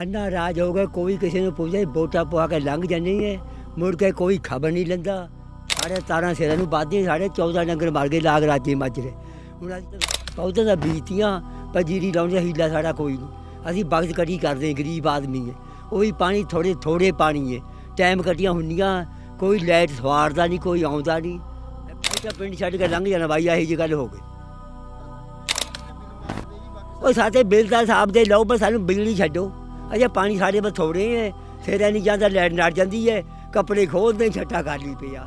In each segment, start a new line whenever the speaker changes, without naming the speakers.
ਅੰਨਾ ਰਾਜ ਹੋ ਗਿਆ, ਕੋਈ ਕਿਸੇ ਨੂੰ ਪੁੱਛਦਾ ਵੋਟਾਂ ਪਵਾ ਕੇ ਲੰਘ ਜਾਂਦੀ ਹੈ ਮੁੜ ਕੇ ਕੋਈ ਖਬਰ ਨਹੀਂ ਲੈਂਦਾ। ਸਾਡੇ 17 ਸਿਰਾਂ ਨੂੰ ਬਾਦੀ ਸਾਡੇ 14 ਡੰਗਰ ਮਰ ਗਏ, ਲਾਗ ਰਾਜੇ ਮਾਜਰੇ ਹੁਣ ਅੱਜ ਪੌਦੇ ਦਾ ਬੀਜਤੀਆਂ ਪਰ ਜੀਰੀ ਲਾਉਣ ਦਾ ਹੀਲਾ ਸਾਡਾ ਕੋਈ ਨਹੀਂ। ਅਸੀਂ ਬਖਤ ਕਟੀ ਕਰਦੇ ਗਰੀਬ ਆਦਮੀ ਹੈ। ਉਹ ਵੀ ਪਾਣੀ ਥੋੜੇ ਥੋੜੇ ਪਾਣੀ ਹੈ। ਟਾਈਮ ਕੱਟੀਆਂ ਹੁੰਦੀਆਂ, ਕੋਈ ਲਾਈਟ ਸਵਾਰਦਾ ਨਹੀਂ, ਕੋਈ ਆਉਂਦਾ ਨਹੀਂ। ਤਾਂ ਪਿੰਡ ਛੱਡ ਕੇ ਲੰਘ ਜਾਣਾ ਬਾਈ ਆਹੀ ਜੀ ਗੱਲ ਹੋ ਗਈ। ਉਹ ਸਾਡੇ ਬਿੱਲ ਦਾ ਹਿਸਾਬ ਦੇ ਲਓ, ਪਰ ਸਾਨੂੰ ਬਿਜਲੀ ਛੱਡੋ। ਅਜੇ ਪਾਣੀ ਸਾਡੇ ਬਸ ਥੋੜੇ ਹੈ ਫੇਰ ਨਹੀਂ ਜਾਂਦਾ ਲੈਟ ਨੜ ਜਾਂਦੀ ਹੈ। ਕੱਪੜੇ ਖੋਲਦੇ ਛੱਟਾ ਕਰ ਲਈ ਪਿਆ।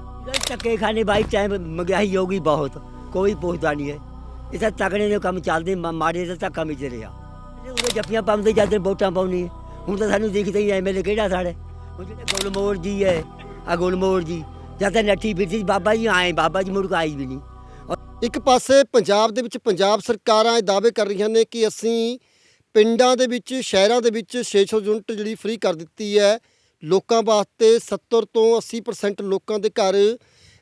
ਧੱਕੇ ਖਾਣੇ ਬਾਈ ਟਾਈਮ ਮਹਿੰਗਾਈ ਹੋ ਗਈ ਬਹੁਤ। ਕੋਈ ਪੁੱਛਦਾ ਨਹੀਂ ਹੈ। ਇਹ ਤਾਂ ਤਕੜੇ ਦੇ ਕੰਮ ਚੱਲਦੇ ਮਾੜੇ ਦਾ ਧੱਕਾ ਵਿੱਚ ਰਿਹਾ। ਉਹਦੇ ਜੱਫੀਆਂ ਪਾਉਂਦੇ ਜਾਂਦੇ ਵੋਟਾਂ ਪਾਉਣੀ ਹੁਣ ਤਾਂ ਸਾਨੂੰ ਦਿਖਦਾ ਹੀ ਐਮਐਲਏ ਕਿਹੜਾ ਸਾਡੇ ਉਹ ਜਿਹੜੇ ਗੁਲਮੋਰ ਜੀ ਹੈ ਆ ਗੁਲਮੋਰ ਜੀ, ਜਦ ਤੱਕ ਨੱਠੀ ਫਿਰਦੀ ਬਾਬਾ ਜੀ ਆਏ, ਬਾਬਾ ਜੀ ਮੁੜ ਕੇ ਆਈ ਵੀ ਨਹੀਂ।
ਇੱਕ ਪਾਸੇ ਪੰਜਾਬ ਦੇ ਵਿੱਚ ਪੰਜਾਬ ਸਰਕਾਰਾਂ ਇਹ ਦਾਅਵੇ ਕਰ ਰਹੀਆਂ ਨੇ ਕਿ ਅਸੀਂ ਪਿੰਡਾਂ ਦੇ ਵਿੱਚ, ਸ਼ਹਿਰਾਂ ਦੇ ਵਿੱਚ 600 ਯੂਨਿਟ ਜਿਹੜੀ ਫ੍ਰੀ ਕਰ ਦਿੱਤੀ ਹੈ। ਲੋਕਾਂ ਵਾਸਤੇ 70 ਤੋਂ 80% ਲੋਕਾਂ ਦੇ ਘਰ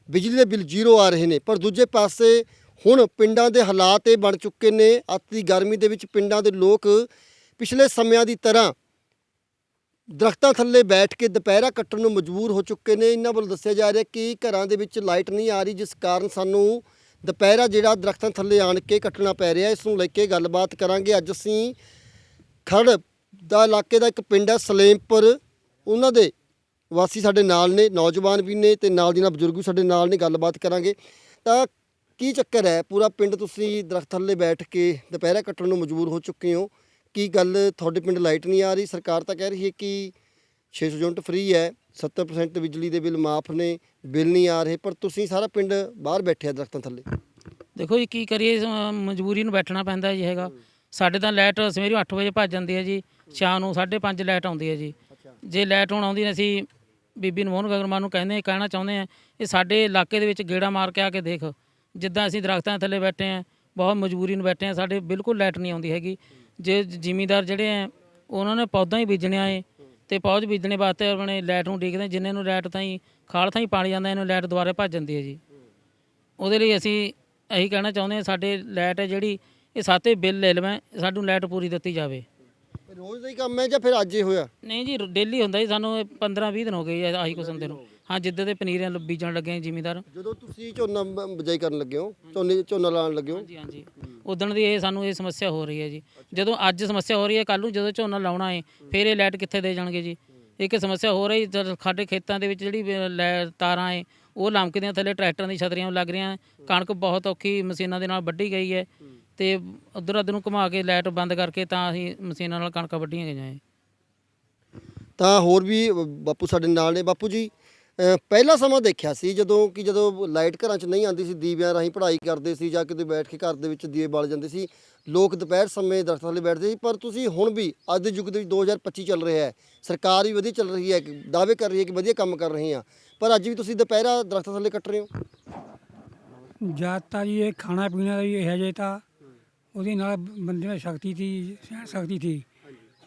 ਬਿਜਲੀ ਦੇ ਬਿੱਲ ਜ਼ੀਰੋ ਆ ਰਹੇ ਨੇ। ਪਰ ਦੂਜੇ ਪਾਸੇ ਹੁਣ ਪਿੰਡਾਂ ਦੇ ਹਾਲਾਤ ਇਹ ਬਣ ਚੁੱਕੇ ਨੇ। ਅੱਤ ਦੀ ਗਰਮੀ ਦੇ ਵਿੱਚ ਪਿੰਡਾਂ ਦੇ ਲੋਕ ਪਿਛਲੇ ਸਮਿਆਂ ਦੀ ਤਰ੍ਹਾਂ ਦਰਖਤਾਂ ਥੱਲੇ ਬੈਠ ਕੇ ਦੁਪਹਿਰਾ ਕੱਟਣ ਨੂੰ ਮਜਬੂਰ ਹੋ ਚੁੱਕੇ ਨੇ। ਇਹਨਾਂ ਵੱਲੋਂ ਦੱਸਿਆ ਜਾ ਰਿਹਾ ਕਿ ਘਰਾਂ ਦੇ ਵਿੱਚ ਲਾਈਟ ਨਹੀਂ ਆ ਰਹੀ, ਜਿਸ ਕਾਰਨ ਸਾਨੂੰ ਦੁਪਹਿਰਾ ਜਿਹੜਾ ਦਰਖਤਾਂ ਥੱਲੇ ਆਣ ਕੇ ਕੱਟਣਾ ਪੈ ਰਿਹਾ। ਇਸ ਨੂੰ ਲੈ ਕੇ ਗੱਲਬਾਤ ਕਰਾਂਗੇ। ਅੱਜ ਅਸੀਂ ਖੜ ਦਾ ਇਲਾਕੇ ਦਾ ਇੱਕ ਪਿੰਡ ਹੈ ਸਲੇਮਪੁਰ। ਉਹਨਾਂ ਦੇ ਵਾਸੀ ਸਾਡੇ ਨਾਲ ਨੇ ਨੌਜਵਾਨ ਵੀ ਨੇ ਤੇ ਨਾਲ ਦੀ ਨਾਲ ਬਜ਼ੁਰਗ ਵੀ ਸਾਡੇ ਨਾਲ ਨੇ ਗੱਲਬਾਤ ਕਰਾਂਗੇ। ਤਾਂ ਕੀ ਚੱਕਰ ਹੈ? ਪੂਰਾ ਪਿੰਡ ਤੁਸੀਂ ਦਰਖਤ ਥੱਲੇ ਬੈਠ ਕੇ ਦੁਪਹਿਰਾ ਕੱਟਣ ਨੂੰ ਮਜਬੂਰ ਹੋ ਚੁੱਕੇ ਹੋ। ਕੀ ਗੱਲ ਤੁਹਾਡੇ ਪਿੰਡ ਲਾਈਟ ਨਹੀਂ ਆ ਰਹੀ? ਸਰਕਾਰ ਤਾਂ ਕਹਿ ਰਹੀ ਹੈ ਕਿ 600 ਯੂਨਿਟ ਫ੍ਰੀ ਹੈ 70% ਬਿਜਲੀ ਦੇ ਬਿੱਲ ਮਾਫ ਨੇ ਬਿੱਲ ਨਹੀਂ ਆ ਰਹੇ ਪਰ ਤੁਸੀਂ ਸਾਰਾ ਪਿੰਡ ਬਾਹਰ ਬੈਠੇ ਆ ਦਰਖਤਾਂ ਥੱਲੇ।
ਦੇਖੋ ਜੀ ਕੀ ਕਰੀਏ ਇਸ, ਮਜਬੂਰੀ ਨੂੰ ਬੈਠਣਾ ਪੈਂਦਾ ਜੀ ਹੈਗਾ। ਸਾਡੇ ਤਾਂ ਲਾਈਟ ਸਵੇਰੇ 8 ਵਜੇ ਭੱਜ ਜਾਂਦੀ ਹੈ ਜੀ, ਸ਼ਾਮ ਨੂੰ 5:30 ਲਾਈਟ ਆਉਂਦੀ ਹੈ ਜੀ। ਜੇ ਲਾਈਟ ਹੁਣ ਆਉਂਦੀ ਨੇ ਅਸੀਂ ਬੀਬੀ ਨਮੋਹਨ ਗਗਨਮਾਨ ਨੂੰ ਕਹਿੰਦੇ, ਕਹਿਣਾ ਚਾਹੁੰਦੇ ਆ ਇਹ ਸਾਡੇ ਇਲਾਕੇ ਦੇ ਵਿੱਚ ਗੇੜਾ ਮਾਰ ਕੇ ਆ ਕੇ ਦੇਖ, ਜਿੱਦਾਂ ਅਸੀਂ ਦਰਖਤਾਂ ਥੱਲੇ ਬੈਠੇ ਆ ਬਹੁਤ ਮਜਬੂਰੀ ਨੂੰ ਬੈਠੇ ਆ ਸਾਡੇ ਬਿਲਕੁਲ ਲਾਈਟ ਨਹੀਂ ਆਉਂਦੀ ਹੈਗੀ। ਜੇ ਜ਼ਿਮੀਦਾਰ ਜਿਹੜੇ ਆ ਉਹਨਾਂ ਨੇ ਪੌਦਾ ਹੀ ਬੀਜਣਿਆ ਏ ਤੇ ਪੌਦ ਬੀਜਣੇ ਵਾਸਤੇ ਆਪਣੇ ਲਾਈਟ ਨੂੰ ਡੀਕਦੇ ਜਿੰਨੇ ਨੂੰ ਲਾਈਟ ਤਾਂ ਹੀ ਖਾਲ ਥਾਈ ਪਾਣੀ ਜਾਂਦਾ, ਇਹਨੂੰ ਲਾਈਟ ਦੁਬਾਰੇ ਭੱਜ ਜਾਂਦੀ ਹੈ ਜੀ। ਉਹਦੇ ਲਈ ਅਸੀਂ ਇਹੀ ਕਹਿਣਾ ਚਾਹੁੰਦੇ ਹਾਂ, ਸਾਡੇ ਲਾਈਟ ਹੈ ਜਿਹੜੀ ਇਹ ਸਾਤੇ ਬਿੱਲ ਲੈ ਲਵੇਂ ਸਾਨੂੰ ਲਾਈਟ ਪੂਰੀ ਦਿੱਤੀ ਜਾਵੇ।
ਰੋਜ਼ ਦਾ ਹੀ ਕੰਮ ਹੈ ਜਾਂ ਫਿਰ ਅੱਜ ਹੀ ਹੋਇਆ?
ਨਹੀਂ ਜੀ ਡੇਲੀ ਹੁੰਦਾ ਜੀ ਸਾਨੂੰ 15 20 ਦਿਨ ਹੋ ਗਏ ਜੀ ਆਹੀ ਕੁਛ ਹੁੰਦੇ ਨੂੰ। ਹਾਂ ਜਿੱਦਾਂ ਦੇ ਪਨੀਰੀਆਂ ਲ- ਬੀਜਣ ਲੱਗੇ ਜ਼ਿਮੀਦਾਰ।
ਜਦੋਂ ਤੁਸੀਂ ਝੋਨਾ ਬ- ਬਿਜਾਈ ਕਰਨ ਲੱਗੇ ਹੋ ਝੋਨੇ ਝੋਨਾ ਲਾਉਣ ਲੱਗੇ ਹੋ?
ਹਾਂਜੀ ਹਾਂਜੀ। ਉਦਣ ਦੀ ਇਹ ਸਾਨੂੰ ਇਹ ਸਮੱਸਿਆ ਹੋ ਰਹੀ ਹੈ ਜੀ। ਜਦੋਂ ਅੱਜ ਸਮੱਸਿਆ ਹੋ ਰਹੀ ਹੈ ਕੱਲ ਨੂੰ ਜਦੋਂ ਝੋਨਾ ਲਾਉਣਾ ਹੈ ਫਿਰ ਇਹ ਲਾਈਟ ਕਿੱਥੇ ਦੇ ਜਾਣਗੇ ਜੀ? ਇੱਕ ਸਮੱਸਿਆ ਹੋ ਰਹੀ ਜਦ ਸਾਡੇ ਖੇਤਾਂ ਦੇ ਵਿੱਚ ਜਿਹੜੀ ਵੀ ਲੈ- ਤਾਰਾਂ ਹੈ ਉਹ ਲਮਕਦੀਆਂ ਥੱਲੇ ਟਰੈਕਟਰਾਂ ਦੀ ਛਤਰੀਆਂ ਲੱਗ ਰਹੀਆਂ ਕਣਕ ਬਹੁਤ ਔਖੀ ਮਸ਼ੀਨਾਂ ਦੇ ਨਾਲ ਵੱਢੀ ਗਈ ਹੈ। ਤੇ ਉਧਰ ਅੱਧ ਨੂੰ ਘੁਮਾ ਕੇ ਲਾਈਟ ਬੰਦ ਕਰਕੇ ਤਾਂ ਅਸੀਂ ਮਸ਼ੀਨਾਂ ਨਾਲ ਕਣਕਾਂ ਵੱਢੀਆਂ ਗਈਆਂ ਹੈ
ਤਾਂ ਹੋਰ ਵੀ ਬਾਪੂ ਸਾਡੇ ਨਾਲ ਨੇ ਬਾਪੂ ਜੀ। ਪਹਿਲਾ ਸਮਾਂ ਦੇਖਿਆ ਸੀ ਜਦੋਂ ਕਿ ਜਦੋਂ ਲਾਈਟ ਘਰਾਂ 'ਚ ਨਹੀਂ ਆਉਂਦੀ ਸੀ ਦੀਵਿਆਂ ਰਾਹੀਂ ਪੜ੍ਹਾਈ ਕਰਦੇ ਸੀ ਜਾਂ ਕਿਤੇ ਬੈਠ ਕੇ ਘਰ ਦੇ ਵਿੱਚ ਦੀਵੇ ਬਾਲ ਜਾਂਦੇ ਸੀ ਲੋਕ ਦੁਪਹਿਰ ਸਮੇਂ ਦਰਖਤਾਂ ਥੱਲੇ ਬੈਠਦੇ ਸੀ। ਪਰ ਤੁਸੀਂ ਹੁਣ ਵੀ ਅੱਜ ਦੇ ਯੁੱਗ ਦੇ ਵਿੱਚ 2025 ਚੱਲ ਰਿਹਾ ਹੈ। ਸਰਕਾਰ ਵੀ ਵਧੀਆ ਚੱਲ ਰਹੀ ਹੈ ਕਿ ਦਾਅਵੇ ਕਰ ਰਹੀ ਹੈ ਕਿ ਵਧੀਆ ਕੰਮ ਕਰ ਰਹੇ ਆ ਪਰ ਅੱਜ ਵੀ ਤੁਸੀਂ ਦੁਪਹਿਰਾ ਦਰਖਤਾਂ ਥੱਲੇ ਕੱਟ ਰਹੇ ਹੋ?
ਜਦ ਤਾਂ ਜੀ ਇਹ ਖਾਣਾ ਪੀਣਾ ਦਾ ਵੀ ਇਹੋ ਜਿਹਾ ਤਾਂ ਉਹਦੇ ਨਾਲ ਬੰਦੇ ਨਾਲ ਸ਼ਕਤੀ ਸੀ ਸਹਿਣ ਸ਼ਕਤੀ ਸੀ।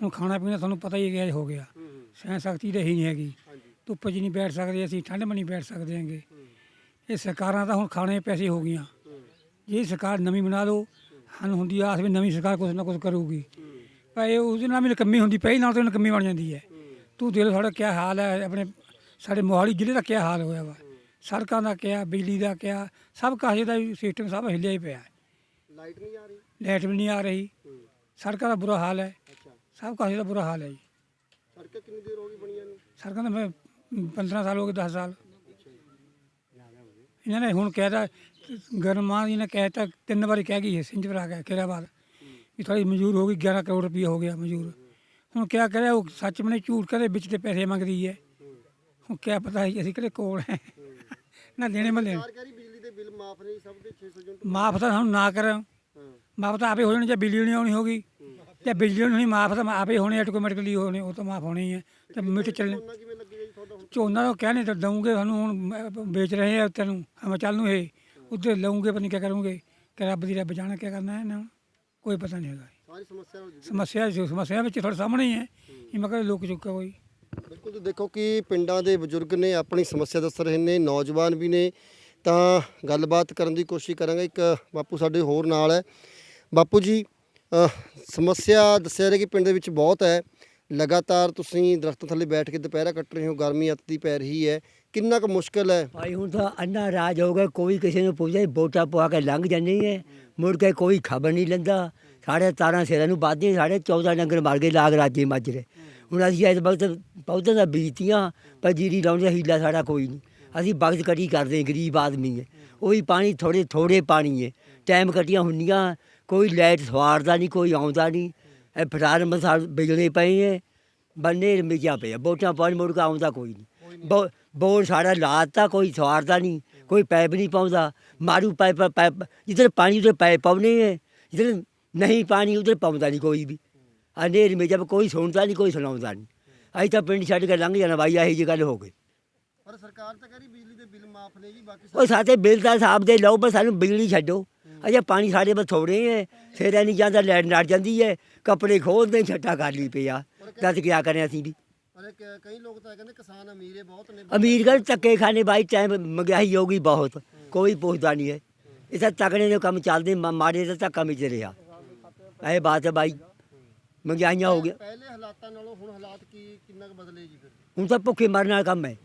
ਹੁਣ ਖਾਣਾ ਪੀਣਾ ਤੁਹਾਨੂੰ ਪਤਾ ਹੀ ਹੈ ਹੋ ਗਿਆ। ਸਹਿਣ ਸ਼ਕਤੀ ਰਹੀ ਨਹੀਂ ਹੈਗੀ। ਧੁੱਪ 'ਚ ਨਹੀਂ ਬੈਠ ਸਕਦੇ ਅਸੀਂ ਠੰਡ 'ਚ ਨਹੀਂ ਬੈਠ ਸਕਦੇ ਹੈਗੇ। ਇਹ ਸਰਕਾਰਾਂ ਤਾਂ ਹੁਣ ਖਾਣੇ ਪੈਸੇ ਹੋ ਗਈਆਂ। ਜੇ ਸਰਕਾਰ ਨਵੀਂ ਬਣਾ ਲਓ ਸਾਨੂੰ ਹੁੰਦੀ ਆਸ ਵੀ ਨਵੀਂ ਸਰਕਾਰ ਕੁਝ ਨਾ ਕੁਝ ਕਰੂਗੀ। ਪਰ ਇਹ ਉਹਦੇ ਨਾਲ ਵੀ ਨਕੰਮੀ ਹੁੰਦੀ ਪਹਿਲੀ ਨਾਲ ਤਾਂ ਨਕੰਮੀ ਬਣ ਜਾਂਦੀ ਹੈ। ਤੂੰ ਦੇਖ ਸਾਡਾ ਕੀ ਹਾਲ ਹੈ ਆਪਣੇ ਸਾਡੇ ਮੋਹਾਲੀ ਜ਼ਿਲ੍ਹੇ ਦਾ ਕੀ ਹਾਲ ਹੋਇਆ ਵਾ। ਸੜਕਾਂ ਦਾ ਕਿਆ ਬਿਜਲੀ ਦਾ ਕਿਆ ਸਭ ਕਾਸੇ ਦਾ ਸਿਸਟਮ ਸਭ ਹਿੱਲਿਆ ਹੀ ਪਿਆ। ਹੈ
ਲਾਈਟ ਨਹੀਂ ਆ ਰਹੀ?
ਲਾਈਟ ਵੀ ਨਹੀਂ ਆ ਰਹੀ। ਸੜਕਾਂ ਦਾ ਬੁਰਾ ਹਾਲ ਹੈ। ਸਭ ਕਾਸੇ ਦਾ ਬੁਰਾ ਹਾਲ ਹੈ ਜੀ।
ਸੜਕਾਂ ਕਿੰਨੀ ਦੇਰ ਹੋ ਗਈ ਬਣੀਆਂ ਨੂੰ?
ਸੜਕਾਂ ਦਾ ਮੈਂ 15 ਸਾਲ ਹੋ ਗਏ 10 ਸਾਲ। ਇਹਨਾਂ ਨੇ ਹੁਣ ਕਹਿਤਾ ਗਰਮਾ ਜੀ ਨੇ ਕਹਿਤਾ ਤਿੰਨ ਵਾਰੀ ਕਹਿ ਗਈ ਹੈ ਸਿੰਜਵਰ ਗਿਆ ਖੇਰਾਬਾਦ। ਵੀ ਥੋੜੀ ਮਜ਼ਦੂਰ ਹੋ ਗਈ 11 ਕਰੋੜ ਰੁਪਏ ਹੋ ਗਿਆ ਮਜ਼ਦੂਰ। ਹੁਣ ਕਿਆ ਕਰੇ ਉਹ ਸੱਚ ਮਨੇ ਝੂਠ ਕਰੇ ਵਿੱਚ ਤੇ ਪੈਸੇ ਮੰਗਦੀ ਹੈ। ਹੁਣ ਕਿਆ ਪਤਾ ਹੈ ਅਸੀਂ ਕਿਹੜੇ ਕੋਲ ਹੈ। ਨਾ ਦੇਣੇ ਮਲੇ।
ਸਰਕਾਰ ਕਹਿ ਰਹੀ ਬਿਜਲੀ ਦੇ ਬਿੱਲ ਮਾਫ ਨਹੀਂ ਸਭ ਦੇ 600 ਯੂਨਿਟ।
ਮਾਫ ਤਾਂ ਸਾਨੂੰ ਨਾ ਕਰ। ਮਾਫ ਤਾਂ ਆਪੇ ਹੋ ਜਾਣੀ ਜੇ ਬਿਜਲੀ ਨਹੀਂ ਆਉਣੀ ਹੋਗੀ ਤੇ ਬਿਜਲੀ ਨਹੀਂ ਮਾਫ ਤਾਂ ਆਪੇ ਹੋਣੇ ਆਟੋਮੈਟਿਕਲੀ ਹੋਣੇ ਉਹ ਤਾਂ ਮਾਫ ਹੋਣੀ ਹੈ। ਤੇ ਮਿੰਟ
ਜੀ ਹੁਣ?
ਝੋਨਾ ਤਾਂ ਕਹਿੰਦੇ ਤਾਂ ਦਊਂਗੇ ਸਾਨੂੰ ਹੁਣ ਵੇਚ ਰਹੇ ਆ ਤੈਨੂੰ ਹਮ ਚੱਲ ਨੂੰ ਇਹ। ਉੱਧਰ ਲਊਂਗੇ ਪਤਾ ਨਹੀਂ ਕੀ ਕਰੂੰਗੇ। ਕਿ ਰੱਬ ਦੀ ਰੱਬ ਜਾਣੇ ਕੀ ਕਰਨਾ ਹੈ ਨਾ ਕੋਈ ਪਤਾ ਨਹੀਂ ਹੈਗਾ।
ਸਾਰੀ ਸਮੱਸਿਆ
ਸਮੱਸਿਆ ਸਮੱਸਿਆ ਵਿੱਚ ਤੁਹਾਡੇ ਸਾਹਮਣੇ ਹੀ ਹੈ। ਇਹ ਮੈਂ ਕਹਿੰਦਾ ਲੋਕ ਚੁੱਕਾ ਕੋਈ।
ਬਿਲਕੁਲ ਤੁਸੀਂ ਦੇਖੋ ਕਿ ਪਿੰਡਾਂ ਦੇ ਬਜ਼ੁਰਗ ਨੇ ਆਪਣੀ ਸਮੱਸਿਆ ਦੱਸ ਰਹੇ ਨੇ ਨੌਜਵਾਨ ਵੀ ਨੇ। ਤਾਂ ਗੱਲਬਾਤ ਕਰਨ ਦੀ ਕੋਸ਼ਿਸ਼ ਕਰਾਂਗੇ। ਇੱਕ ਬਾਪੂ ਸਾਡੇ ਹੋਰ ਨਾਲ ਹੈ। ਬਾਪੂ ਜੀ ਸਮੱਸਿਆ ਦੱਸਿਆ ਰਿਹਾ ਕਿ ਪਿੰਡ ਦੇ ਵਿੱਚ ਬਹੁਤ ਹੈ। ਲਗਾਤਾਰ ਤੁਸੀਂ ਦਰਖਤਾਂ ਥੱਲੇ ਬੈਠ ਕੇ ਦੁਪਹਿਰਾ ਕੱਟ ਰਹੇ ਹੋ, ਗਰਮੀ ਅੱਤ ਪੈ ਰਹੀ ਹੈ। ਕਿੰਨਾ ਕੁ ਮੁਸ਼ਕਲ ਹੈ?
ਭਾਈ, ਹੁਣ ਤਾਂ ਅੰਨਾ ਰਾਜ ਹੋ ਗਿਆ, ਕੋਈ ਕਿਸੇ ਨੂੰ ਪੁੱਛਦਾ ਵੋਟਾਂ ਪਵਾ ਕੇ ਲੰਘ ਜਾਂਦੀ ਹੈ ਮੁੜ ਕੇ ਕੋਈ ਖਬਰ ਨਹੀਂ ਲੈਂਦਾ। ਸਾਡੇ ਤਾਰਾਂ ਸਿਰਾਂ ਨੂੰ ਬਾਦੀ ਸਾਡੇ 14 ਡੰਗਰ ਮਰ ਗਏ, ਲਾਗ ਰਾਜੇ ਮਾਜਰੇ ਹੁਣ ਅਸੀਂ ਇਸ ਵਕਤ ਪੌਦਿਆਂ ਦਾ ਬੀਜਤੀਆਂ, ਪਰ ਜੀਰੀ ਲਾਉਣ ਦਾ ਹੀਲਾ ਸਾਡਾ ਕੋਈ ਨਹੀਂ। ਅਸੀਂ ਵਕਤ ਕਟੀ ਕਰਦੇ ਗਰੀਬ ਆਦਮੀ ਹੈ। ਉਹੀ ਪਾਣੀ ਥੋੜੇ ਥੋੜੇ ਪਾਣੀ ਹੈ। ਟਾਈਮ ਕਟੀਆਂ ਹੁੰਦੀਆਂ ਕੋਈ ਲਾਈਟ ਸਵਾਰਦਾ ਨਹੀਂ ਕੋਈ ਆਉਂਦਾ ਨਹੀਂ। ਇਹ ਫਟਾਰ ਮਸਾਲ ਬਿਜਲੇ ਪਏ ਹੈ ਬੰਨੇ ਮਿਜਿਆ ਪਿਆ ਵੋਟਾਂ ਪਾਣੀ ਮੁੜ ਕੇ ਆਉਂਦਾ ਕੋਈ ਨਹੀਂ। ਬੋਰ ਸਾਡਾ ਲਾਤਾ ਕੋਈ ਸਵਾਰਦਾ ਨਹੀਂ ਕੋਈ ਪੈਪ ਨਹੀਂ ਪਾਉਂਦਾ। ਮਾਰੂ ਪਾਈਪ ਪਾਈਪ ਜਿੱਧਰ ਪਾਣੀ ਉਧਰ ਪਾਈਪ ਪਾਉਨੇ ਹੈ ਜਿੱਧਰ ਨਹੀਂ ਪਾਣੀ ਉਧਰ ਪਾਉਂਦਾ ਨਹੀਂ ਕੋਈ ਵੀ। ਹਨੇਰ ਮੇ ਜਬ ਕੋਈ ਸੁਣਦਾ ਨਹੀਂ ਕੋਈ ਸੁਣਾਉਂਦਾ ਨਹੀਂ। ਅਸੀਂ ਤਾਂ ਪਿੰਡ ਛੱਡ ਕੇ ਲੰਘ ਜਾਣਾ ਬਾਈ ਇਹੀ ਜਿਹੀ ਗੱਲ ਹੋ ਗਈ।
ਪਰ ਸਰਕਾਰ ਤਾਂ ਕਹਿੰਦੀ ਬਿਜਲੀ ਦੇ ਬਿੱਲ ਮਾਫ ਨੇ ਜੀ ਬਾਕੀ
ਉਹ ਸਾਡੇ ਬਿੱਲ ਦਾ ਹਿਸਾਬ ਦੇ ਲਓ ਪਰ ਸਾਨੂੰ ਬਿਜਲੀ ਛੱਡੋ। ਅਜੇ ਪਾਣੀ ਸਾਡੇ ਬਸ ਥੋੜੇ ਹੈ। ਫੇਰ ਨਹੀਂ ਜਾਂਦਾ ਲੈਟ ਨੜ ਜਾਂਦੀ ਹੈ। ਕੱਪੜੇ ਖੋਲਦੇ ਛੱਟਾ ਕਰ ਲਈ ਪਿਆ। ਦੱਸ ਕਿਆ ਕਰੇ ਅਸੀਂ ਵੀ।
ਪਰ ਕਈ ਲੋਕ ਤਾਂ ਕਹਿੰਦੇ ਕਿਸਾਨ ਅਮੀਰੇ ਬਹੁਤ ਨੇ।
ਅਮੀਰਗੜ ਧੱਕੇ ਖਾਣੇ ਬਾਈ ਟਾਈਮ ਮਹਿੰਗਾਈ ਹੋ ਗਈ ਬਹੁਤ। ਕੋਈ ਪੁੱਛਦਾ ਨਹੀਂ ਹੈ। ਇਹ ਤਾਂ ਤਕੜੇ ਦੇ ਕੰਮ ਚੱਲਦੇ ਮਾ- ਮਾੜੇ ਦਾ ਧੱਕਾ ਮਿਚ ਰਿਹਾ। ਇਹ ਬਾਤ ਹੈ ਬਾਈ। ਮਹਿੰਗਾਈਆਂ ਹੋ ਗਿਆ
ਪਹਿਲੇ ਹਾਲਾਤਾਂ ਨਾਲੋਂ ਹੁਣ ਹਾਲਾਤ ਕੀ ਕਿੰਨਾ ਕੁ ਬਦਲੇ ਜੀ ਫਿਰ?
ਹੁਣ ਤਾਂ ਭੁੱਖੇ ਮਰਨ ਵਾਲਾ ਕੰਮ ਹੈ।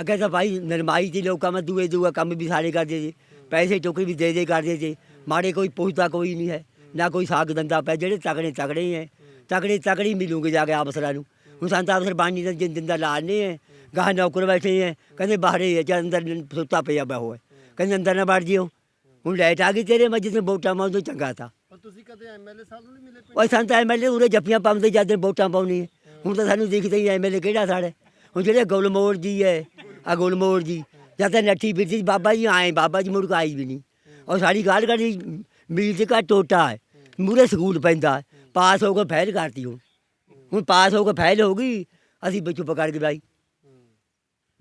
ਅੱਗੇ ਤਾਂ ਭਾਈ ਨਰਮਾਈ ਦੀ ਲੋਕਾਂ ਮੈਂ ਦੂਏ ਦੂਆ ਕੰਮ ਵੀ ਸਾਰੇ ਕਰਦੇ ਜੀ ਪੈਸੇ ਟੋਕਰੀ ਵੀ ਦੇ ਦੇ ਕਰਦੇ ਜੀ ਮਾੜੇ ਕੋਈ ਪੁੱਛਦਾ ਕੋਈ ਨਹੀਂ ਹੈ ਨਾ ਕੋਈ ਸਾਗ ਦੰਦਾ ਪੈ ਜਿਹੜੇ ਤਕੜੇ ਤਕੜੇ ਹੈ ਤਕੜੇ ਤਕੜੀ ਮਿਲੂਗੇ ਜਾ ਕੇ ਅਫਸਰਾਂ ਨੂੰ। ਹੁਣ ਸਾਨੂੰ ਤਾਂ ਅਫਸਰ ਬਾਣੀ ਦਾ ਜਿੰ- ਜਿੰਦਾ ਲਾਣੇ ਹੈ ਗਾਹ ਨੌਕਰ ਬੈਠੇ ਹੈ ਕਹਿੰਦੇ ਬਾਹਰੇ ਹੈ ਜਾਂ ਅੰਦਰ ਸੁੱਤਾ ਪਿਆ ਬਾ ਹੋਇਆ। ਕਹਿੰਦੇ ਅੰਦਰ ਨਾ ਵੜ ਜਿਓ। ਹੁਣ ਲਾਈਟ ਆ ਗਈ ਤੇਰੇ ਮੈਂ ਜਿੱਥੇ ਵੋਟਾਂ ਮਾਂ ਤੋਂ ਚੰਗਾ ਤਾ।
ਤੁਸੀਂ ਕਦੇ ਐਮਐਲਏ ਸਾਹਿਬ ਨੂੰ ਨਹੀਂ ਮਿਲੇ
ਉਹ ਸਾਨੂੰ ਤਾਂ ਐਮਐਲਏ ਉਰੇ ਜੱਫੀਆਂ ਪਾਉਂਦੇ ਜਾਂਦੇ ਵੋਟਾਂ ਪਾਉਣੀ ਹੈ। ਹੁਣ ਤਾਂ ਸਾਨੂੰ ਦਿਖਦਾ ਹੀ ਐਮਐਲਏ ਕਿਹੜਾ ਸਾਡੇ ਹੁਣ ਜਿਹੜੇ ਗੁਲਮੋੜ ਜੀ ਹੈ ਆ ਗੁਲਮੋੜ ਜੀ ਜਦ ਤਾਂ ਨੱਠੀ ਫਿਰਦੀ ਬਾਬਾ ਜੀ ਆਏ ਬਾਬਾ ਜੀ ਮੁੜ ਕੇ ਆਈ ਵੀ ਨਹੀਂ। ਔਰ ਸਾਡੀ ਗੱਲ ਕਰੀ ਮੀਲ ਦੇ ਘਰ ਟੋਟਾ ਹੈ ਮੂਰੇ ਸਕੂਲ ਪੈਂਦਾ ਹੈ। ਪਾਸ ਹੋ ਕੇ ਫੈਲ ਕਰਤੀ ਹੁਣ। ਹੁਣ ਪਾਸ ਹੋ ਕੇ ਫੈਲ ਹੋ ਗਈ ਅਸੀਂ ਵਿੱਚ ਚੁੱਪ ਕਰ ਗਏ। ਬਾਈ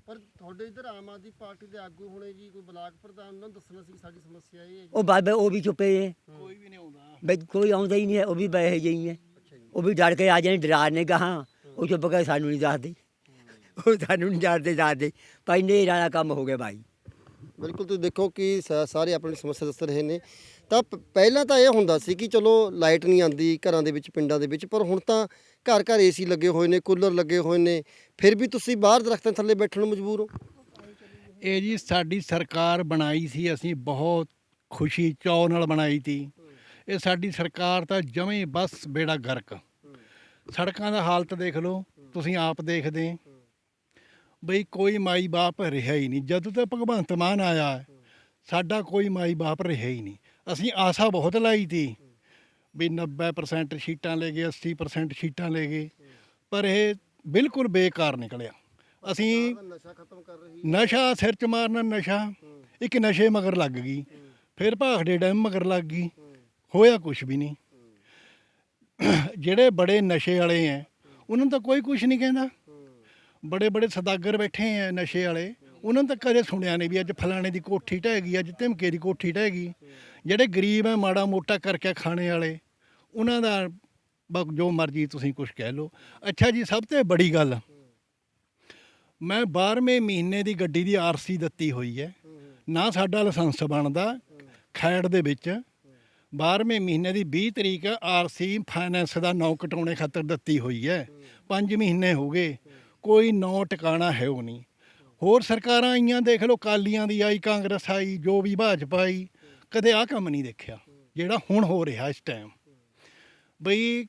ਪਰ ਤੁਹਾਡੇ ਇੱਧਰ ਆਮ ਆਦਮੀ ਪਾਰਟੀ ਦੇ ਆਗੂ ਹੋਣੇ ਜੀ ਕੋਈ ਬਲਾਕ ਪ੍ਰਧਾਨ ਉਹਨਾਂ ਨੂੰ ਦੱਸਣਾ ਸੀ ਕਿ ਸਾਡੀ ਸਮੱਸਿਆ ਇਹ ਹੈ ਜੀ।
ਉਹ ਬਾਬੇ ਉਹ ਵੀ ਚੁੱਪੇ ਹੈ
ਕੋਈ ਵੀ ਨਹੀਂ ਆਉਂਦਾ।
ਬਈ ਕੋਈ ਆਉਂਦਾ ਹੀ ਨਹੀਂ ਹੈ ਉਹ ਵੀ ਬਹਿ ਜਿਹੀ ਹੈ। ਉਹ ਵੀ ਡਰ ਕੇ ਆ ਜਾਣੇ ਡਰਾ ਨੇ ਗਾਹਾਂ। ਉਹ ਚੁੱਪ ਕੇ ਸਾਨੂੰ ਨਹੀਂ ਦੱਸਦੇ। ਉਹ ਸਾਨੂੰ ਨਹੀਂ ਡਰਦੇ ਦੱਸਦੇ। ਭਾਈ ਨੇਰ ਵਾਲਾ ਕੰਮ ਹੋ ਗਿਆ ਭਾਈ।
ਬਿਲਕੁਲ ਤੁਸੀਂ ਦੇਖੋ ਕਿ ਸ- ਸਾਰੇ ਆਪਣੀ ਸਮੱਸਿਆ ਦੱਸ ਰਹੇ ਨੇ। ਤਾਂ ਪ- ਪਹਿਲਾਂ ਤਾਂ ਇਹ ਹੁੰਦਾ ਸੀ ਕਿ ਚਲੋ ਲਾਈਟ ਨਹੀਂ ਆਂਦੀ ਘਰਾਂ ਦੇ ਵਿੱਚ, ਪਿੰਡਾਂ ਦੇ ਵਿੱਚ, ਪਰ ਹੁਣ ਤਾਂ ਘਰ ਘਰ ਏਸੀ ਲੱਗੇ ਹੋਏ ਨੇ, ਕੂਲਰ ਲੱਗੇ ਹੋਏ ਨੇ। ਫਿਰ ਵੀ ਤੁਸੀਂ ਬਾਹਰ ਦਰਖਤਾਂ ਥੱਲੇ ਬੈਠਣ ਨੂੰ ਮਜਬੂਰ ਹੋ?
ਇਹ ਜੀ ਸਾਡੀ ਸਰਕਾਰ ਬਣਾਈ ਸੀ, ਅਸੀਂ ਬਹੁਤ ਖੁਸ਼ੀ ਚਾਅ ਨਾਲ ਬਣਾਈ ਤੀ। ਇਹ ਸਾਡੀ ਸਰਕਾਰ ਤਾਂ ਜਮੇ ਬਸ ਬੇੜਾ ਗਰਕ। ਸੜਕਾਂ ਦਾ ਹਾਲਤ ਦੇਖ ਲਓ, ਤੁਸੀਂ ਆਪ ਦੇਖਦੇ। ਬਈ ਕੋਈ ਮਾਈ ਬਾਪ ਰਿਹਾ ਹੀ ਨਹੀਂ। ਜਦੋਂ ਤੋਂ ਭਗਵੰਤ ਮਾਨ ਆਇਆ ਹੈ, ਸਾਡਾ ਕੋਈ ਮਾਈ ਬਾਪ ਰਿਹਾ ਹੀ ਨਹੀਂ। ਅਸੀਂ ਆਸਾ ਬਹੁਤ ਲਾਈ ਤੀ ਵੀ 90% ਸੀਟਾਂ ਲੈ ਗਏ 80% ਸੀਟਾਂ ਲੈ ਗਏ। ਪਰ ਇਹ ਬਿਲਕੁਲ ਬੇਕਾਰ ਨਿਕਲਿਆ। ਅਸੀਂ
ਨਸ਼ਾ ਖਤਮ ਕਰ ਰਹੀ
ਨਸ਼ਾ ਸਿਰ ਚ ਮਾਰਨਾ ਨਸ਼ਾ ਇੱਕ ਨਸ਼ੇ ਮਗਰ ਲੱਗ ਗਈ। ਫਿਰ ਭਾਖੜੇ ਡੈਮ ਮਗਰ ਲੱਗ ਗਈ। ਹੋਇਆ ਕੁਝ ਵੀ ਨਹੀਂ। ਜਿਹੜੇ ਬੜੇ ਨਸ਼ੇ ਵਾਲੇ ਐ ਉਹਨਾਂ ਨੂੰ ਤਾਂ ਕੋਈ ਕੁਝ ਨਹੀਂ ਕਹਿੰਦਾ। ਬੜੇ ਬੜੇ ਸਦਾਗਰ ਬੈਠੇ ਐ ਨਸ਼ੇ ਵਾਲੇ। ਉਹਨਾਂ ਨੇ ਤਾਂ ਕਦੇ ਸੁਣਿਆ ਨਹੀਂ ਵੀ ਅੱਜ ਫਲਾਣੇ ਦੀ ਕੋਠੀ ਢਹਿ ਗਈ, ਅੱਜ ਧਮਕੇ ਦੀ ਕੋਠੀ ਢਹਿ ਗਈ। ਜਿਹੜੇ ਗਰੀਬ ਐ ਮਾੜਾ ਮੋਟਾ ਕਰਕੇ ਖਾਣੇ ਵਾਲੇ, ਉਹਨਾਂ ਦਾ ਬਸ ਜੋ ਮਰਜ਼ੀ ਤੁਸੀਂ ਕੁਝ ਕਹਿ ਲਓ। ਅੱਛਾ ਜੀ, ਸਭ ਤੋਂ ਬੜੀ ਗੱਲ, ਮੈਂ 12ਵੇਂ ਮਹੀਨੇ ਦੀ ਗੱਡੀ ਦੀ ਆਰਸੀ ਦਿੱਤੀ ਹੋਈ ਹੈ। ਨਾ ਸਾਡਾ ਲਾਇਸੈਂਸ ਬਣਦਾ ਖੈੜ ਦੇ ਵਿੱਚ। 12ਵੇਂ ਮਹੀਨੇ ਦੀ 20 ਤਰੀਕ ਆਰਸੀ ਫਾਈਨੈਂਸ ਦਾ ਨੌ ਕਟਾਉਣੇ ਖਾਤਰ ਦਿੱਤੀ ਹੋਈ ਹੈ। 5 ਮਹੀਨੇ ਹੋ ਗਏ। ਕੋਈ ਨੌ ਟਿਕਾਣਾ ਹੈ ਉਹ ਨਹੀਂ। ਹੋਰ ਸਰਕਾਰਾਂ ਆਈਆਂ ਦੇਖ ਲਓ ਕਾਲੀਆਂ ਦੀ ਆਈ ਕਾਂਗਰਸ ਆਈ ਜੋ ਵੀ ਭਾਜਪਾ ਆਈ ਕਦੇ ਆਹ ਕੰਮ ਨਹੀਂ ਦੇਖਿਆ ਜਿਹੜਾ ਹੁਣ ਹੋ ਰਿਹਾ ਇਸ ਟਾਈਮ ਬਈ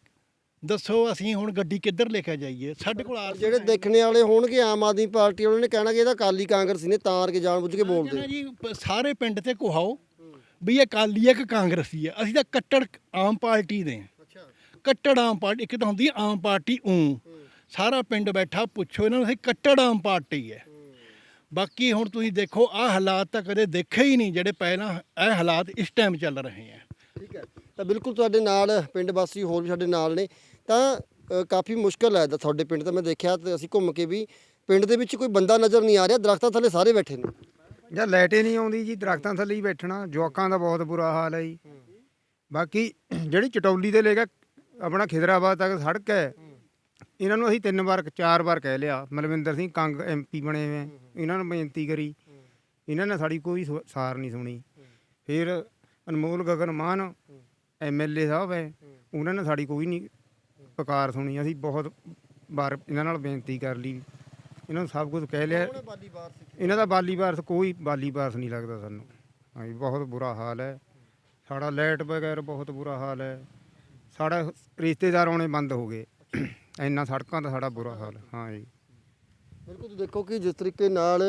ਦੱਸੋ ਅਸੀਂ ਹੁਣ ਗੱਡੀ ਕਿੱਧਰ ਲੈ ਕੇ ਜਾਈਏ? ਸਾਡੇ ਕੋਲ ਆਰਸੀ
ਜਿਹੜੇ ਦੇਖਣੇ ਵਾਲੇ ਹੋਣਗੇ ਆਮ ਆਦਮੀ ਪਾਰਟੀ ਵਾਲਿਆਂ ਨੇ ਕਹਿਣਾ ਕਿ ਇਹਦਾ ਕਾਲੀ ਕਾਂਗਰਸੀ ਨੇ ਤਾਂ ਕਰਕੇ ਜਾਣਬੁੱਝ ਕੇ ਬੋਲਦੇ
ਜੀ ਸਾਰੇ ਪਿੰਡ ਤੇ ਕੁਹਾਓ ਵੀ ਇਹ ਕਾਲੀ ਹੈ ਕਿ ਕਾਂਗਰਸੀ ਹੈ? ਅਸੀਂ ਤਾਂ ਕੱਟੜ ਆਮ ਪਾਰਟੀ ਦੇ ਕੱਟੜ ਆਮ ਪਾਰਟੀ ਇੱਕ ਤਾਂ ਹੁੰਦੀ ਆਮ ਪਾਰਟੀ ਊ ਸਾਰਾ ਪਿੰਡ ਬੈਠਾ ਪੁੱਛੋ ਇਹਨਾਂ ਨੂੰ ਅਸੀਂ ਕੱਟੜ ਆਮ ਪਾਰਟੀ ਹੈ ਬਾਕੀ ਹੁਣ ਤੁਸੀਂ ਦੇਖੋ ਆਹ ਹਾਲਾਤ ਤਾਂ ਕਦੇ ਦੇਖੇ ਹੀ ਨਹੀਂ ਜਿਹੜੇ ਪਹਿਲਾਂ ਇਹ ਹਾਲਾਤ ਇਸ ਟਾਈਮ ਚੱਲ ਰਹੇ ਆ
ਠੀਕ ਹੈ ਤਾਂ ਬਿਲਕੁਲ ਤੁਹਾਡੇ ਨਾਲ ਪਿੰਡ ਵਾਸੀ ਹੋਰ ਵੀ ਸਾਡੇ ਨਾਲ ਨੇ। ਤਾਂ ਕਾਫੀ ਮੁਸ਼ਕਲ ਹੈ ਤੁਹਾਡੇ ਪਿੰਡ ਤਾਂ ਮੈਂ ਦੇਖਿਆ ਤੇ ਅਸੀਂ ਘੁੰਮ ਕੇ ਵੀ ਪਿੰਡ ਦੇ ਵਿੱਚ ਕੋਈ ਬੰਦਾ ਨਜ਼ਰ ਨਹੀਂ ਆ ਰਿਹਾ ਦਰਖਤਾਂ ਥੱਲੇ ਸਾਰੇ ਬੈਠੇ ਨੇ।
ਜਾਂ ਲਾਈਟ ਹੀ ਨਹੀਂ ਆਉਂਦੀ ਜੀ ਦਰਖਤਾਂ ਥੱਲੇ ਹੀ ਬੈਠਣਾ ਜਵਾਕਾਂ ਦਾ ਬਹੁਤ ਬੁਰਾ ਹਾਲ ਹੈ ਜੀ। ਬਾਕੀ ਜਿਹੜੀ ਚਟੌਲੀ ਦੇ ਲੈ ਕੇ ਆਪਣਾ ਖਿਦਰਾਬਾਦ ਤੱਕ ਸੜਕ ਹੈ ਇਹਨਾਂ ਨੂੰ ਅਸੀਂ ਤਿੰਨ ਵਾਰ ਚਾਰ ਵਾਰ ਕਹਿ ਲਿਆ। ਮਲਵਿੰਦਰ ਸਿੰਘ ਕੰਗ ਐਮਪੀ ਬਣੇ ਹੋਏ ਇਹਨਾਂ ਨੂੰ ਬੇਨਤੀ ਕਰੀ। ਇਹਨਾਂ ਨੇ ਸਾਡੀ ਕੋਈ ਸੁ- ਸਾਰ ਨਹੀਂ ਸੁਣੀ। ਫਿਰ ਅਨਮੋਲ ਗਗਨ ਮਾਨ ਐਮਐਲਏ ਸਾਹਿਬ ਹੈ। ਉਹਨਾਂ ਨੇ ਸਾਡੀ ਕੋਈ ਨਹੀਂ ਪੁਕਾਰ ਸੁਣੀ। ਅਸੀਂ ਬਹੁਤ ਵਾਰ ਇਹਨਾਂ ਨਾਲ ਬੇਨਤੀ ਕਰ ਲਈ। ਇਹਨਾਂ ਨੂੰ ਸਭ ਕੁਝ ਕਹਿ ਲਿਆ। ਇਹਨਾਂ ਦਾ ਬਾਲੀ ਵਾਰਸ ਕੋਈ ਬਾਲੀ ਵਾਰਸ ਨਹੀਂ ਲੱਗਦਾ ਸਾਨੂੰ। ਹਾਂਜੀ ਬਹੁਤ ਬੁਰਾ ਹਾਲ ਹੈ। ਸਾਡਾ ਲਾਈਟ ਵਗੈਰਾ ਬਹੁਤ ਬੁਰਾ ਹਾਲ ਹੈ। ਸਾਡਾ ਰਿਸ਼ਤੇਦਾਰ ਆਉਣੇ ਬੰਦ ਹੋ ਗਏ। ਇੰਨਾ ਸੜਕਾਂ ਦਾ ਸਾਡਾ ਬੁਰਾ ਹਾਲ ਹਾਂ ਜੀ।
ਬਿਲਕੁਲ ਤੁਸੀਂ ਦੇਖੋ ਕਿ ਜਿਸ ਤਰੀਕੇ ਨਾਲ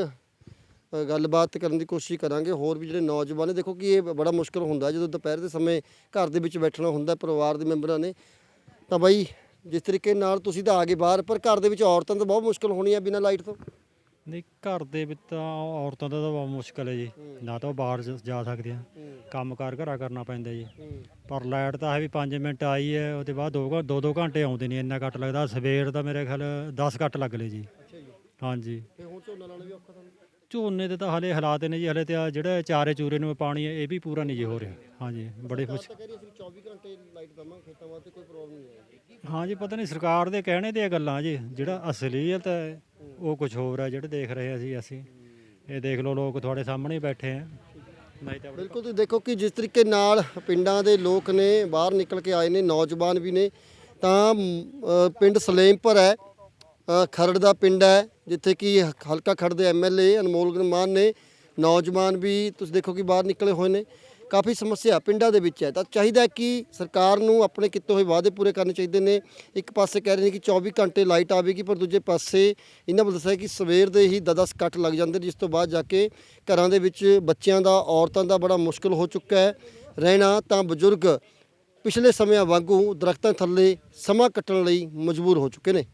ਅ, ਗੱਲਬਾਤ ਕਰਨ ਦੀ ਕੋਸ਼ਿਸ਼ ਕਰਾਂਗੇ ਹੋਰ ਵੀ ਜਿਹੜੇ ਨੌਜਵਾਨ ਨੇ ਦੇਖੋ ਕਿ ਇਹ ਬੜਾ ਮੁਸ਼ਕਲ ਹੁੰਦਾ ਹੈ। ਜਦੋਂ ਦੁਪਹਿਰ ਦੇ ਸਮੇਂ ਘਰ ਦੇ ਵਿੱਚ ਬੈਠਣਾ ਹੁੰਦਾ ਹੈ ਪਰਿਵਾਰ ਦੇ ਮੈਂਬਰਾਂ ਨੇ ਤਾਂ ਬਾਈ ਜਿਸ ਤਰੀਕੇ ਨਾਲ ਤੁਸੀਂ ਤਾਂ ਆ ਗਏ ਬਾਹਰ ਪਰ ਘਰ ਦੇ ਵਿੱਚ ਔਰਤਾਂ ਤਾਂ ਬਹੁਤ ਮੁਸ਼ਕਲ ਹੋਣੀ ਹੈ ਬਿਨਾਂ ਲਾਈਟ ਤੋਂ।
ਨਹੀਂ ਘਰ ਦੇ ਵਿੱਚ ਤਾਂ ਔਰਤਾਂ ਦਾ ਤਾਂ ਬਹੁਤ ਮੁਸ਼ਕਲ ਹੈ ਜੀ। ਨਾ ਤਾਂ ਉਹ ਬਾਹਰ ਜ- ਜਾ ਸਕਦੀਆਂ। ਕੰਮਕਾਰ ਘਰਾਂ ਕਰਨਾ ਪੈਂਦਾ ਜੀ। ਪਰ ਲਾਈਟ ਤਾਂ ਹੈ ਵੀ 5 ਮਿੰਟ ਆਈ ਹੈ ਉਹਦੇ ਬਾਅਦ 2 ਦੋ ਦੋ ਘੰਟੇ ਆਉਂਦੇ ਨਹੀਂ ਇੰਨਾ ਕੱਟ ਲੱਗਦਾ। ਸਵੇਰ ਦਾ ਮੇਰੇ ਖਿਆਲ 10 ਕੱਟ ਲੱਗ ਲਏ ਜੀ। ਹਾਂਜੀ।
ਤੇ ਹੁਣ ਝੋਨਾ ਲਾਣਾ ਵੀ ਔਖਾ ਤੁਹਾਨੂੰ?
ਝੋਨੇ ਦੇ ਤਾਂ ਹਲੇ ਹਾਲਾਤ ਨੇ ਜੀ ਹਲੇ ਤੇ ਆਹ ਜਿਹੜਾ ਚਾਰੇ ਚੂਰੇ ਨੂੰ ਪਾਣੀ ਹੈ ਇਹ ਵੀ ਪੂਰਾ ਨਹੀਂ ਜੀ ਹੋ ਰਿਹਾ। ਹਾਂਜੀ ਬੜੇ ਕੁਛ
ਤਾਂ ਕਹਿ ਰਹੀ ਅਸੀਂ 24 ਘੰਟੇ ਲਾਈਟ ਦਵਾਂਗੇ ਖੇਤਾਂ ਵਾਸਤੇ ਕੋਈ ਪ੍ਰੋਬਲਮ ਨਹੀਂ ਆਏਗੀ।
ਹਾਂਜੀ ਪਤਾ ਨਹੀਂ ਸਰਕਾਰ ਦੇ ਕਹਿਣੇ ਤੇ ਇਹ ਗੱਲਾਂ ਜੀ ਜਿਹੜਾ ਅਸਲੀਅਤ ਹੈ ਉਹ ਕੁਝ ਹੋਰ ਹੈ ਜਿਹੜੇ ਦੇਖ ਰਹੇ ਸੀ ਅਸੀਂ। ਇਹ ਦੇਖ ਲਓ ਲੋਕ ਤੁਹਾਡੇ ਸਾਹਮਣੇ ਹੀ ਬੈਠੇ ਆ। ਨਹੀਂ ਤਾਂ
ਬਿਲਕੁਲ ਤੁਸੀਂ ਦੇਖੋ ਕਿ ਜਿਸ ਤਰੀਕੇ ਨਾਲ ਪਿੰਡਾਂ ਦੇ ਲੋਕ ਨੇ ਬਾਹਰ ਨਿਕਲ ਕੇ ਆਏ ਨੇ ਨੌਜਵਾਨ ਵੀ ਨੇ ਤਾਂ ਮ, ਅ, ਪਿੰਡ ਸਲੇਮਪੁਰ ਹੈ ਅ, ਖਰੜ ਦਾ ਪਿੰਡ ਹੈ ਜਿੱਥੇ ਕਿ ਹਲਕਾ ਖਰੜ ਦੇ ਐਮਐਲਏ ਅਨਮੋਲ ਗਰਮਾਨ ਨੇ। ਨੌਜਵਾਨ ਵੀ ਤੁਸੀਂ ਦੇਖੋ ਕਿ ਬਾਹਰ ਨਿਕਲੇ ਹੋਏ ਨੇ। ਕਾਫੀ ਸਮੱਸਿਆ ਪਿੰਡਾਂ ਦੇ ਵਿੱਚ ਹੈ। ਤਾਂ ਚਾਹੀਦਾ ਕਿ ਸਰਕਾਰ ਨੂੰ ਆਪਣੇ ਕੀਤੇ ਹੋਏ ਵਾਅਦੇ ਪੂਰੇ ਕਰਨੇ ਚਾਹੀਦੇ ਨੇ। ਇੱਕ ਪਾਸੇ ਕਹਿ ਰਹੇ ਨੇ ਕਿ 24 ਘੰਟੇ ਲਾਈਟ ਆਵੇਗੀ, ਪਰ ਦੂਜੇ ਪਾਸੇ ਇਹਨਾਂ ਵੱਲ ਦੱਸਿਆ ਕਿ ਸਵੇਰ ਦੇ ਹੀ 10-10 ਕੱਟ ਲੱਗ ਜਾਂਦੇ ਜਿਸ ਤੋਂ ਬਾਅਦ ਜਾ ਕੇ ਘਰਾਂ ਦੇ ਵਿੱਚ ਬੱਚਿਆਂ ਦਾ, ਔਰਤਾਂ ਦਾ ਬੜਾ ਮੁਸ਼ਕਲ ਹੋ ਚੁੱਕਾ ਹੈ। ਰਹਿਣਾ ਤਾਂ ਬਜ਼ੁਰਗ ਪਿਛਲੇ ਸਮਿਆਂ ਵਾਂਗੂ ਦਰਖਤਾਂ ਥੱਲੇ ਸਮਾਂ ਕੱਟਣ ਲਈ ਮਜਬੂਰ ਹੋ ਚੁੱਕੇ ਨੇ।